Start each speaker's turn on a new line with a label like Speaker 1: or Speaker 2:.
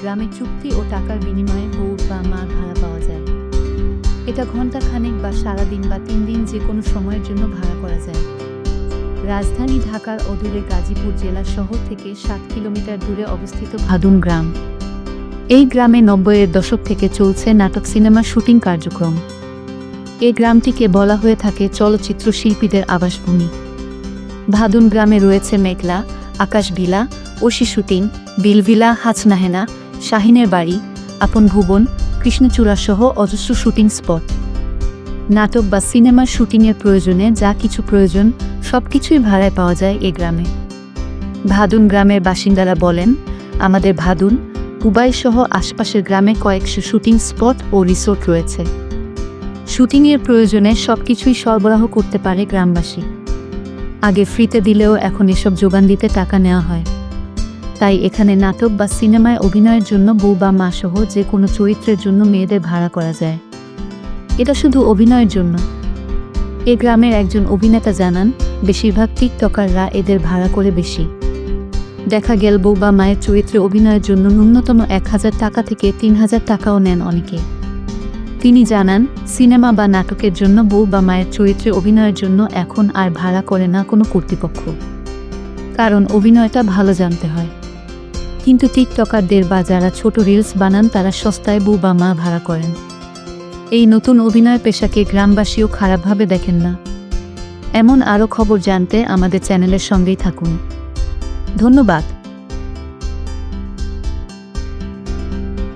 Speaker 1: গ্রামে চুক্তি ও টাকার বিনিময়ে বউ বা মা ভাড়া পাওয়া যায়। এটা ঘণ্টা খানেক বা সারাদিন বা তিন দিন যে কোনো সময়ের জন্য ভাড়া করা যায়। রাজধানী ঢাকার অদূরে গাজীপুর জেলা শহর থেকে সাত কিলোমিটার দূরে অবস্থিত ভাদুন গ্রাম। এই গ্রামে নব্বইয়ের দশক থেকে চলছে নাটক সিনেমা শুটিং কার্যক্রম। এই গ্রামটিকে বলা হয়ে থাকে চলচ্চিত্র শিল্পীদের আবাসভূমি। ভাদুন গ্রামে রয়েছে মেঘলা আকাশ ভিলা ওশি শুটিং, বিলভিলা হাচনাহেনা শাহিনের বাড়ি, আপন ভুবন কৃষ্ণচূড়াসহ অজস্র শুটিং স্পট। নাটক বা সিনেমার শুটিংয়ের প্রয়োজনে যা কিছু প্রয়োজন সব কিছুই ভাড়ায় পাওয়া যায় এ গ্রামে। ভাদুন গ্রামের বাসিন্দারা বলেন, আমাদের ভাদুন, উবাই সহ আশপাশের গ্রামে কয়েকশো শুটিং স্পট ও রিসোর্ট রয়েছে। শুটিংয়ের প্রয়োজনে সব কিছুই সরবরাহ করতে পারে গ্রামবাসী। আগে ফ্রিতে দিলেও এখন এসব যোগান দিতে টাকা নেওয়া হয়। তাই এখানে নাটক বা সিনেমায় অভিনয়ের জন্য বউ বা মা সহ যে কোনো চরিত্রের জন্য মেয়েদের ভাড়া করা যায়। এটা শুধু অভিনয়ের জন্য। এ গ্রামের একজন অভিনেতা জানান, বেশিরভাগ টিকটকাররা এদের ভাড়া করে বেশি। দেখা গেল বউ বা মায়ের চরিত্রে অভিনয়ের জন্য ন্যূনতম এক হাজার টাকা থেকে তিন হাজার টাকাও নেন অনেকে। তিনি জানান, সিনেমা বা নাটকের জন্য বউ বা মায়ের চরিত্রে অভিনয়ের জন্য এখন আর ভাড়া করে না কোনো কর্তৃপক্ষ। কারণ অভিনয়টা ভালো জানতে হয়। কিন্তু টিকটকারদের বা যারা ছোট রিলস বানান তারা সস্তায় বউ বা মা ভাড়া করেন। এই নতুন অভিনয় পেশাকে গ্রামবাসীও খারাপভাবে দেখেন না। এমন আরও খবর জানতে আমাদের চ্যানেলের সঙ্গেই থাকুন। ধন্যবাদ।